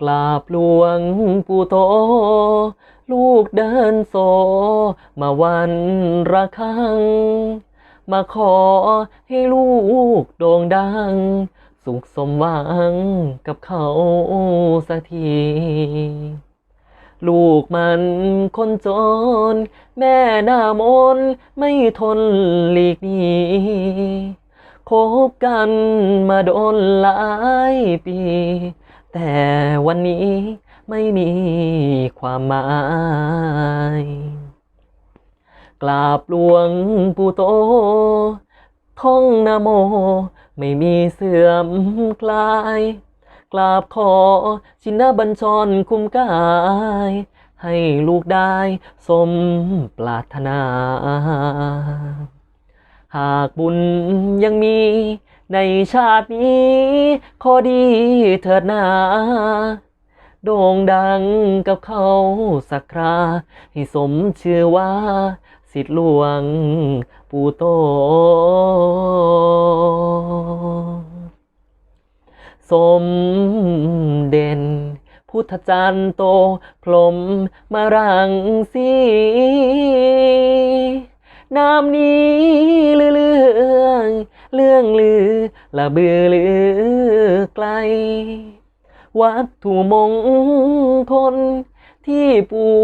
กราบหลวงปู่โต ลูกเดินโซ มาวันระฆัง มาขอให้ลูกโด่งดัง สุขสมหวังกับเขาสักทีลูกมันคนจน แม่หน้ามนไม่ทนหลีกหนีคบกันมาโดนหลายปี แต่วันนี้ไม่มีความหมาย กราบหลวงปู่โต ท่องนโม ไม่มีเสื่อมคลาย กราบขอชินบัญชรคุ้มกาย ให้ลูกได้สมปรารถนา หากบุญยังมี ในชาตินี้ขอดีเถิดนาโด่งดังกับเขาสักครา ให้สมชื่อว่า สิทธิหลวงปู่โต สมเด่น พุทธจารย์โต พรมมารังสีนามนี้เรื่องเรื่องเรื่องลือ ละเบือลือไกล วัตถุมงคลที่ปู่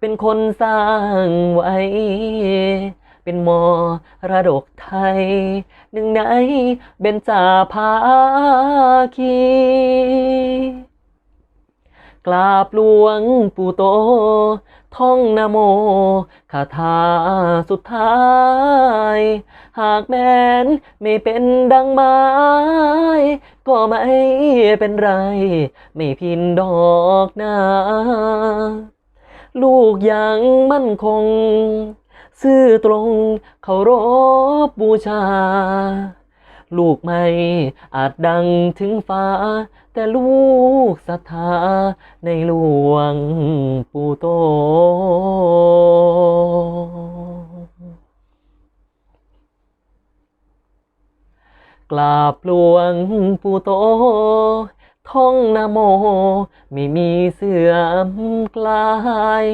เป็นคนสร้างไว้ เป็นมระดกไทย หนึ่งในเบญจาภาคี กราบหลวงปู่โต ท่องนโมคาถาสุดท้าย หากแม้นไม่เป็นดังไม้ก็ไม่เป็นไร ไม่พินดอกนาลูกยังมั่นคง ซื่อตรงเคารพบูชา ลูกไม่อาจดังถึงฟ้า แต่ลูกศรัทธาในหลวงปู่โต กราบหลวงปู่โต ท่องนโม ไม่มีเสื่อมคลาย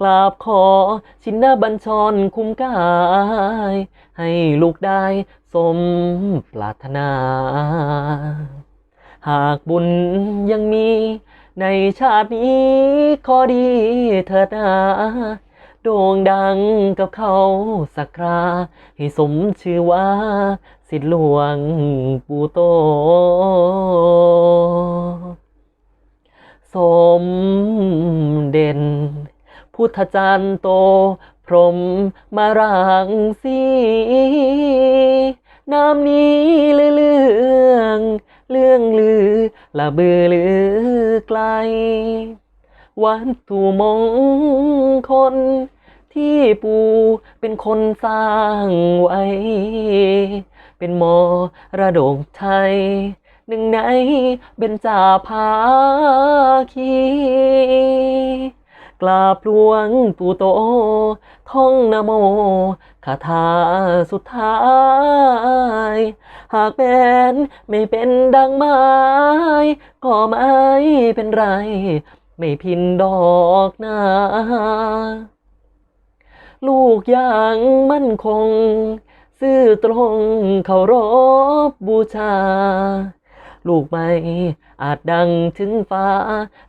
กราบขอชินบัญชรคุ้มกาย ให้ลูกได้สมปรารถนา หากบุญยังมีในชาตินี้ขอดีเถิดนา โด่งดังกับเขาสักครา ให้สมชื่อว่าสิทธิหลวงปู่โต สมเด่น พุทธจารย์โต พรหมมารังสีนามนี้เรื่อเรื่องเรื่องลือละเบือลือไกล วัตถุมงคล ที่ปู่เป็นคนสร้างไว้ เป็นมระดกไทย หนึ่งในเบญจาภาคีกราบหลวงปู่โต ท่องนโมคาถาสุดท้าย หากเป็นไม่เป็นดังไม้ก็ไม่เป็นไร ไม่พินดอกนาลูกยังมั่นคง ซื่อตรงเคารพบูชา ลูกไม่อาจดังถึงฟ้า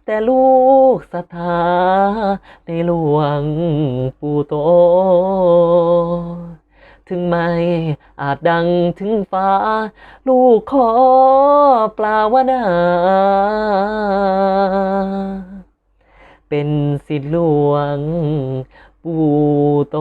แต่ลูกศรัทธาในหลวงปู่โต ถึงไม่อาจดังถึงฟ้า ลูกขอปลาวนา เป็นสิทธิหลวง ปู่โต